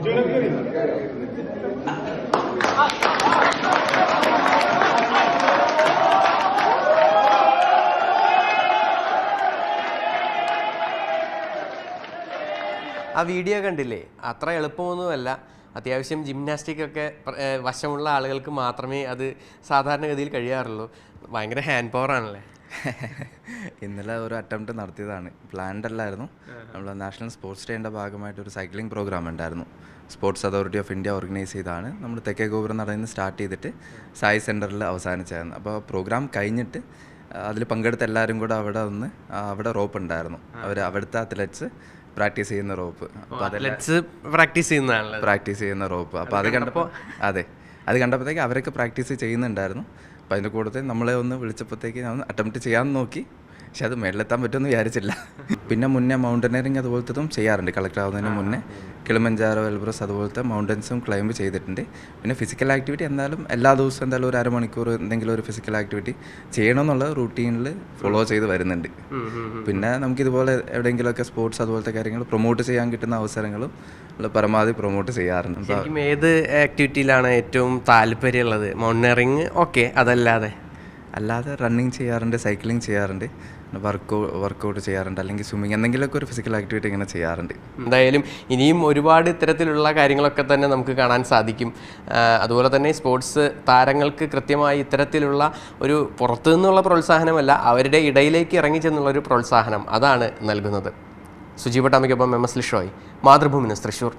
ആ വീഡിയോ കണ്ടില്ലേ? അത്ര എളുപ്പമൊന്നുമല്ല. അത്യാവശ്യം ജിംനാസ്റ്റിക് ഒക്കെ വശമുള്ള ആളുകൾക്ക് മാത്രമേ അത് സാധാരണഗതിയിൽ കഴിയാറുള്ളൂ. ഭയങ്കര ഹാൻഡ് പവർ ആണല്ലേ ഇന്നലെ ഒരു അറ്റംപ്റ്റ് നടത്തിയതാണ്. പ്ലാൻഡ് അല്ലായിരുന്നു. നമ്മൾ നാഷണൽ സ്പോർട്സ് ഡേയുടെ ഭാഗമായിട്ട് ഒരു സൈക്ലിംഗ് പ്രോഗ്രാം ഉണ്ടായിരുന്നു. Sports authority of India organise ചെയ്താണ് നമ്മൾ തെക്കേ ഗോപുരം നടന്ന് സ്റ്റാർട്ട് ചെയ്തിട്ട് സായി സെന്ററിൽ അവസാനിച്ചായിരുന്നു അപ്പോൾ പ്രോഗ്രാം കഴിഞ്ഞിട്ട് അതിൽ പങ്കെടുത്ത എല്ലാവരും കൂടെ അവിടെ ഒന്ന് അവിടെ റോപ്പ് ഉണ്ടായിരുന്നു. അവർ അവിടുത്തെ അത്ലറ്റ്സ് പ്രാക്ടീസ് ചെയ്യുന്ന റോപ്പ് പ്രാക്ടീസ് ചെയ്യുന്ന പ്രാക്ടീസ് ചെയ്യുന്ന റോപ്പ് അപ്പോൾ അത് കണ്ടപ്പോൾ അതെ. അത് കണ്ടപ്പോഴത്തേക്ക് അവരൊക്കെ പ്രാക്ടീസ് ചെയ്യുന്നുണ്ടായിരുന്നു. അപ്പോൾ അതിന്റെ കൂട്ടത്തിൽ നമ്മളെ ഒന്ന് വിളിച്ചപ്പോഴത്തേക്ക് ഞാൻ അറ്റംപ്റ്റ് ചെയ്യാമെന്ന് നോക്കി. പക്ഷെ അത് മേളിലെത്താൻ പറ്റുമെന്ന് വിചാരിച്ചില്ല. പിന്നെ മുന്നേ മൗണ്ടനറിങ് അതുപോലത്തതും ചെയ്യാറുണ്ട്. കളക്ടർ ആവുന്നതിന് മുന്നേ കിളിമഞ്ചാറോ എൽബ്രസ് അതുപോലത്തെ മൗണ്ടൻസും ക്ലൈംബ് ചെയ്തിട്ടുണ്ട്. പിന്നെ ഫിസിക്കൽ ആക്ടിവിറ്റി എന്തായാലും എല്ലാ ദിവസവും എന്തായാലും ഒരു അരമണിക്കൂർ എന്തെങ്കിലും ഒരു ഫിസിക്കൽ ആക്ടിവിറ്റി ചെയ്യണമെന്നുള്ള റൂട്ടീനിൽ ഫോളോ ചെയ്ത് വരുന്നുണ്ട്. പിന്നെ നമുക്കിതുപോലെ എവിടെയെങ്കിലുമൊക്കെ സ്പോർട്സ് അതുപോലത്തെ കാര്യങ്ങൾ പ്രൊമോട്ട് ചെയ്യാൻ കിട്ടുന്ന അവസരങ്ങളും പരമാവധി പ്രൊമോട്ട് ചെയ്യാറുണ്ട്. ഏത് ആക്ടിവിറ്റിയിലാണ് ഏറ്റവും താല്പര്യമുള്ളത്? മൗണ്ടനറിങ് ഓക്കെ അതല്ലാതെ. അല്ലാതെ റണ്ണിങ് ചെയ്യാറുണ്ട് സൈക്ലിംഗ് ചെയ്യാറുണ്ട് വർക്ക് വർക്കൗട്ട് ചെയ്യാറുണ്ട് അല്ലെങ്കിൽ സ്വിമ്മിങ് എന്തെങ്കിലുമൊക്കെ ഒരു ഫിസിക്കൽ ആക്ടിവിറ്റി ഇങ്ങനെ ചെയ്യാറുണ്ട്. എന്തായാലും ഇനിയും ഒരുപാട് ഇത്തരത്തിലുള്ള കാര്യങ്ങളൊക്കെ തന്നെ നമുക്ക് കാണാൻ സാധിക്കും. അതുപോലെ തന്നെ സ്പോർട്സ് താരങ്ങൾക്ക് കൃത്യമായി ഇത്തരത്തിലുള്ള ഒരു പുറത്തു നിന്നുള്ള പ്രോത്സാഹനമല്ല അവരുടെ ഇടയിലേക്ക് ഇറങ്ങി ചെന്നുള്ള ഒരു പ്രോത്സാഹനം അതാണ് നൽകുന്നത്. സുജീവ ടാമിക്കൊപ്പം എം എസ് ലിഷോയ് മാതൃഭൂമി തൃശ്ശൂർ.